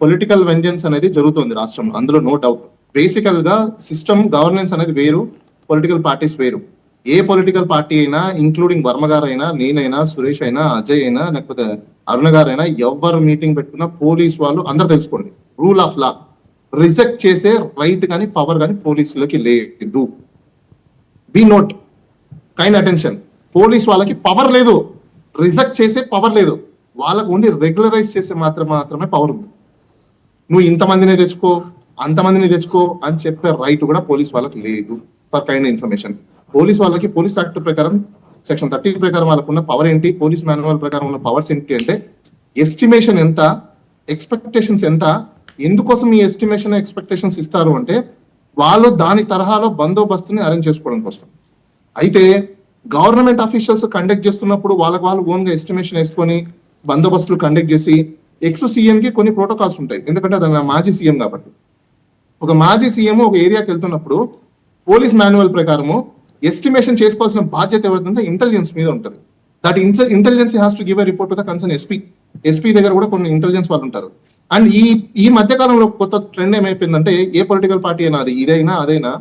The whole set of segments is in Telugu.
పొలిటికల్ వెంజెన్స్ అనేది జరుగుతుంది రాష్ట్రంలో. అందులో నో డౌట్ బేసికల్గా సిస్టమ్ గవర్నెన్స్ అనేది వేరు పొలిటికల్ పార్టీస్ వేరు. ఏ పొలిటికల్ పార్టీ అయినా ఇంక్లూడింగ్ వర్మ గారు అయినా నేనైనా సురేష్ అయినా అజయ్ అయినా లేకపోతే అరుణ గారైనా ఎవరు మీటింగ్ పెట్టుకున్నా పోలీస్ వాళ్ళు అందరు తెలుసుకోండి. రూల్ ఆఫ్ లా రిజెక్ట్ చేసే రైట్ కానీ పవర్ కానీ పోలీసులకి లేదు. Be note kind attention police వాళ్ళకి పవర్ లేదు. రిజెక్ట్ చేసే పవర్ లేదు. వాళ్ళకు ఉండి రెగ్యులరైజ్ చేసే మాత్రం మాత్రమే పవర్ ఉంది. నువ్వు ఇంతమందిని తెచ్చుకో అంతమందిని తెచ్చుకో అని చెప్పే రైట్ కూడా పోలీస్ వాళ్ళకి లేదు ఫర్ కైండ్ ఇన్ఫర్మేషన్ పోలీస్ వాళ్ళకి పోలీస్ యాక్ట్ ప్రకారం సెక్షన్ థర్టీ ప్రకారం వాళ్ళకు ఉన్న పవర్ ఏంటి పోలీస్ మాన్యువల్ ప్రకారం ఉన్న పవర్స్ ఏంటి అంటే ఎస్టిమేషన్ ఎంత ఎక్స్పెక్టేషన్స్ ఎంత ఎందుకోసం ఈ ఎస్టిమేషన్ ఎక్స్పెక్టేషన్స్ ఇస్తారు అంటే వాళ్ళు దాని తరహాలో బందోబస్తుని అరేంజ్ చేసుకోవడం కోసం. అయితే గవర్నమెంట్ ఆఫీషియల్స్ కండక్ట్ చేస్తున్నప్పుడు వాళ్ళకి వాళ్ళు ఓన్గా ఎస్టిమేషన్ వేసుకొని బందోబస్తులు కండక్ట్ చేసి ఎక్స్ సీఎంకి కొన్ని ప్రోటోకాల్స్ ఉంటాయి. ఎందుకంటే అది మాజీ సీఎం కాబట్టి. ఒక మాజీ సీఎం ఒక ఏరియాకి వెళ్తున్నప్పుడు పోలీస్ మాన్యువల్ ప్రకారము ఎస్టిమేషన్ చేసుకోవాల్సిన బాధ్యత ఎవరిదంటే ఇంటెలిజెన్స్ మీద ఉంటుంది. That intelligence has to give a report to the concern SP SP దగ్గర కూడా కొన్ని ఇంటెలిజెన్స్ వాళ్ళు ఉంటారు. అండ్ ఈ ఈ మధ్య కాలంలో కొత్త ట్రెండ్ ఏమైపోయిందంటే ఏ పొలిటికల్ పార్టీ అయినా అది ఇదైనా అదైనా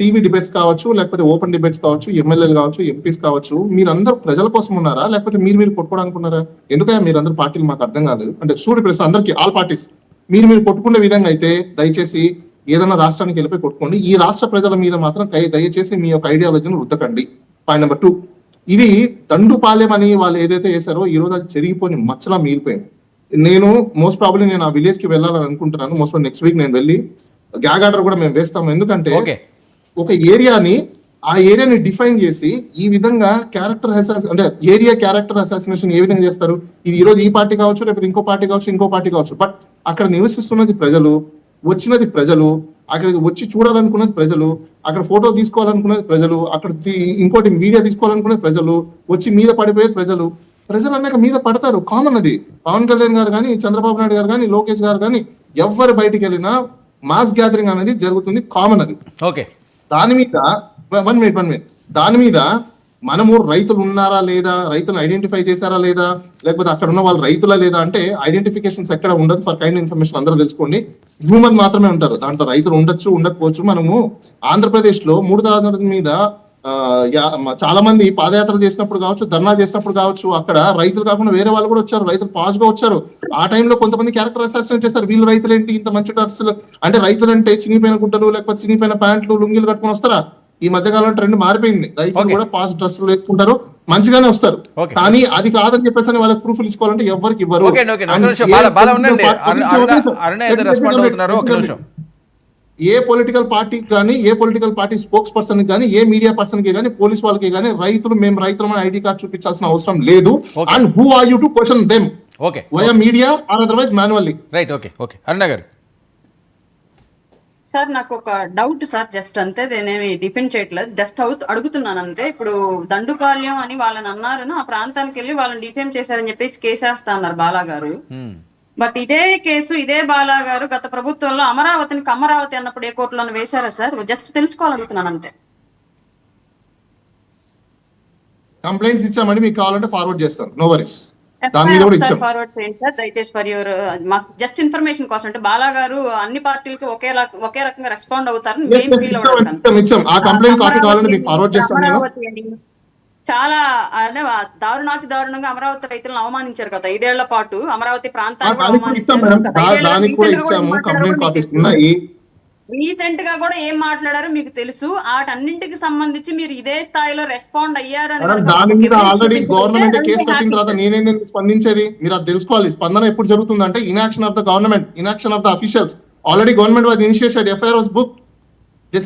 టీవీ డిబేట్స్ కావచ్చు లేకపోతే ఓపెన్ డిబేట్స్ కావచ్చు ఎమ్మెల్యేలు కావచ్చు ఎంపీస్ కావచ్చు మీరందరూ ప్రజల కోసం ఉన్నారా? లేకపోతే మీరు మీరు కొట్టుకోవడానుకున్నారా ఎందుకంటే మీరందరూ పార్టీలు మాకు అర్థం కాలేదు? అంటే స్టూడెంట్ ప్రశ్న అందరికి ఆల్ పార్టీస్ మీరు మీరు కొట్టుకునే విధంగా అయితే దయచేసి ఏదైనా రాష్ట్రానికి వెళ్ళిపోయి కొట్టుకోండి. ఈ రాష్ట్ర ప్రజల మీద మాత్రం దయచేసి మీ యొక్క ఐడియాలజీని రుద్దకండి. పాయింట్ నెంబర్ టూ ఇది దండుపాలెం అని వాళ్ళు ఏదైతే వేశారో ఈ రోజు అది చెరిగిపోయి మచ్చలా మిగిలిపోయింది. నేను మోస్ట్ ప్రాబ్లీ నేను ఆ విలేజ్కి వెళ్ళాలని అనుకుంటున్నాను. మోస్ట్ నెక్స్ట్ వీక్ నేను వెళ్ళి గ్యాగ్ ఆర్డర్ కూడా మేము వేస్తాము. ఎందుకంటే ఓకే ఒక ఏరియాని ఆ ఏరియాని డిఫైన్ చేసి ఈ విధంగా క్యారెక్టర్ అసాస్ అంటే ఏరియా క్యారెక్టర్ అసాసినేషన్ ఏ విధంగా చేస్తారు? ఇది ఈ రోజు ఈ పార్టీ కావచ్చు లేకపోతే ఇంకో పార్టీ కావచ్చు ఇంకో పార్టీ కావచ్చు. బట్ అక్కడ నివసిస్తున్నది ప్రజలు వచ్చినది ప్రజలు అక్కడికి వచ్చి చూడాలనుకున్నది ప్రజలు అక్కడ ఫోటో తీసుకోవాలనుకున్నది ప్రజలు అక్కడ తీ- ఇంకోటి మీడియా తీసుకోవాలనుకున్నది ప్రజలు వచ్చి మీద పడిపోయేది ప్రజలు. ప్రజలు అన్నాక మీద పడతారు. కామన్ అది. పవన్ కళ్యాణ్ గారు కానీ చంద్రబాబు నాయుడు గారు కానీ లోకేష్ గారు కానీ ఎవరు బయటికి వెళ్ళినా మాస్ గ్యాదరింగ్ అనేది జరుగుతుంది. కామన్ అది. ఓకే దాని మీద వన్ మినిట్ వన్ మినిట్. దాని మీద మనము రైతులు ఉన్నారా లేదా రైతులు ఐడెంటిఫై చేశారా లేదా లేకపోతే అక్కడ ఉన్న వాళ్ళు రైతులా లేదా అంటే ఐడెంటిఫికేషన్స్ ఎక్కడ ఉండదు. ఫర్ కైండ్ ఇన్ఫర్మేషన్ అందరూ తెలుసుకోండి. హ్యూమన్ మాత్రమే ఉంటారు. దాంట్లో రైతులు ఉండొచ్చు ఉండకపోవచ్చు. మనము ఆంధ్రప్రదేశ్లో మూడు తరగతుల మీద చాలా మంది పాదయాత్ర చేసినప్పుడు కావచ్చు ధర్నా చేసినప్పుడు కావచ్చు అక్కడ రైతులు కాకుండా వేరే వాళ్ళు కూడా వచ్చారు రైతులు పాస్గా వచ్చారు. ఆ టైంలో కొంతమంది క్యారెక్టర్ అసాసినేట్ చేశారు. వీళ్ళు రైతులు ఏంటి ఇంత మంచి డ్రెస్సులు అంటే రైతులు అంటే చినిపోయిన గుడ్డలు లేకపోతే చినిపోయిన ప్యాంట్లు లుంగీలు కట్టుకొని వస్తారా? ఈ మధ్య కాలంలో ట్రెండ్ మారిపోయింది. రైతులు. కూడా పాస్ డ్రెస్సులు వేసుకుంటారు మంచిగానే వస్తారు. కానీ అది కాదని చెప్పేసి వాళ్ళకి ప్రూఫ్లు ఇచ్చుకోవాలంటే ఎవరికి ఇవ్వరు ఓకే ఓకే ఒక And నిమిషం ఏ పొలిటికల్ పార్టీ కానీ ఏ పొలిటికల్ పార్టీ స్పోక్స్ పర్సన్ కానీ ఏ మీడియా పర్సన్కి కానీ పోలీస్ వాళ్ళకి కానీ రైతులు మేము రైతులమని ఐడి కార్డ్ చూపించాల్సిన అవసరం లేదు. And who are you to question them okay via media or otherwise manually right okay okay Aruna గారు సార్ నాకు ఒక డౌట్ సార్ జస్ట్ అంతే నేనేమి డిపెండ్ చేయట్లేదు. జస్ట్ అవుత్ అడుగుతున్నాను అంతే. ఇప్పుడు దండుపాల్యం అని వాళ్ళని అన్నారు ఆ ప్రాంతానికి వెళ్ళి వాళ్ళని డిఫేమ్ చేశారని చెప్పేసి కేసేస్తా అన్నారు బాలా గారు హ్మ్. బట్ ఇదే కేసు ఇదే బాలా గారు గత ప్రభుత్వంలో అమరావతిని కమరావతి అన్నప్పుడు ఏ కోర్టులో వేశారా సార్? జస్ట్ తెలుసుకోవాలనుకుంటున్నాను అంతే. కంప్లైంట్స్ ఇచ్చామని మీకు కావాలంటే ఫార్వర్డ్ చేస్తాను. నో వరీస్ ఫార్వర్డ్ చేయండి సార్. దయచేసి ఫర్ యువర్ మాకు జస్ట్ ఇన్ఫర్మేషన్ కోసం. అంటే బాలా గారు అన్ని పార్టీలకి ఒకే లా- ఒకే రకంగా రెస్పాండ్ అవుతారని Yes, మేము yes, ఫీల్ ఇచ్చాం, అవుతాం ఇచ్చాం, ఇచ్చాం. ఆ కంప్లైంట్ కాపీ కావాలంటే అమరావతి మీకు ఫార్వర్డ్ చేస్తాను నేను. అమరావతి అని చాలా అంటే దారుణాతి దారుణంగా అమరావతి రైతులను అవమానించారు కదా. ఐదేళ్ళ పాటు అమరావతి ప్రాంతాన్ని రీసెంట్గా కూడా ఏం మాట్లాడారో మీకు తెలుసు. వాటన్నింటికి సంబంధించి మీరు ఇదే స్థాయిలో రెస్పాండ్ అయ్యారని ఆల్రెడీ గవర్నమెంట్ కేసు happy, తర్వాత. నేనేందని స్పందించేది? మీరు అది తెలుసుకోవాలి. స్పందన ఎప్పుడు జరుగుతుందంటే inaction of the government inaction of the officials already government was initiated FIR book మీరు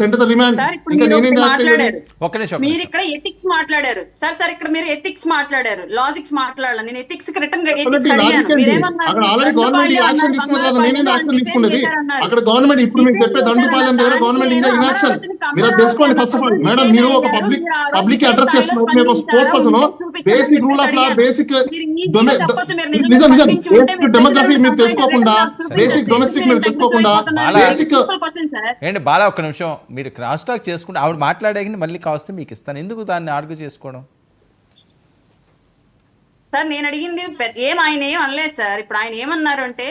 మీరు. ఇక్కడ ఎథిక్స్ మాట్లాడారు. సార్ సార్ ఇక్కడ మీరు ఎథిక్స్ మాట్లాడారు. లాజిక్స్ మాట్లాడాలి. నేను ఎథిక్స్కి రిటర్న్ ఎథిక్స్ అడిగాను. అక్కడ ఆల్రెడీ గవర్నమెంట్ యాక్షన్ తీసుకున్న తర్వాత నేనేం యాక్షన్ తీసుకున్నది? అక్కడ గవర్నమెంట్ ఇప్పుడు మీకు చెప్పే దండుపాలెం దగ్గర గవర్నమెంట్ ఇంకా ఇనాక్షన్ మీరు అది తెలుసుకోండి ఫస్ట్ ఆఫ్ ఆల్ మేడం మీరు ఒక పబ్లిక్ పబ్లిక్ అడ్రస్ చేస్తున్నారు మీరు ఒక sports person basic rule of law basic నిజం నిజం. డెమోగ్రఫీ మీరు తెలుసుకోకుండా బేసిక్ డొమెస్టిక్ మీరు తెలుసుకోకుండా బేసిక్ ఏంటి బాలా ఒక్క నిమిషం మీరు క్రాస్ టాక్ చేసుకుంటే ఆవిడ మాట్లాడే మళ్ళీ కావస్తే మీకు ఇస్తాను. ఎందుకు దాన్ని ఆర్గ్యూ చేసుకోవడం? సార్ నేను అడిగింది ఏం ఆయన ఏం అనలేదు సార్. ఇప్పుడు ఆయన ఏమన్నారు అంటే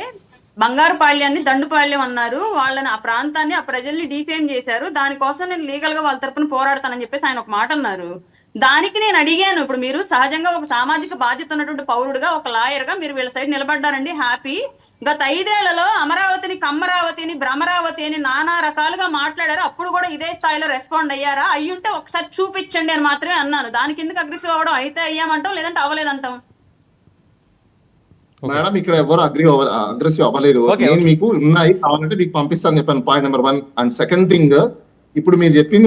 బంగారుపాళ్యాన్ని దండుపాళ్యం అన్నారు. వాళ్ళని ఆ ప్రాంతాన్ని ఆ ప్రజల్ని డిఫేమ్ చేశారు. దానికోసం నేను లీగల్గా వాళ్ళ తరపున పోరాడతానని చెప్పేసి ఆయన ఒక మాట అన్నారు. దానికి నేను అడిగాను. ఇప్పుడు మీరు సహజంగా ఒక సామాజిక బాధ్యత ఉన్నటువంటి పౌరుడుగా ఒక లాయర్గా మీరు వీళ్ళ సైడ్ నిలబడ్డారండి. హ్యాపీ గత ఐదేళ్ళలో అమరావతిని కమ్మరావతిని భ్రమరావతి అని నానా రకాలుగా మాట్లాడారు. అప్పుడు కూడా ఇదే స్థాయిలో రెస్పాండ్ అయ్యారా? అయ్యుంటే ఒకసారి చూపించండి అని మాత్రమే అన్నాను. దానికి ఎందుకు అగ్రెసివ్ అవ్వడం? అయితే అయ్యామంటాం లేదంటే అవ్వలేదంటాం? మేడం ఇక్కడ ఎవరు అగ్రి అగ్రెసివ్ అవ్వలేదు. Okay, నేను మీకు ఉన్నాయి కావాలంటే మీకు పంపిస్తాను చెప్పాను. Point number one and second thing ఇప్పుడు మీరు చెప్పింది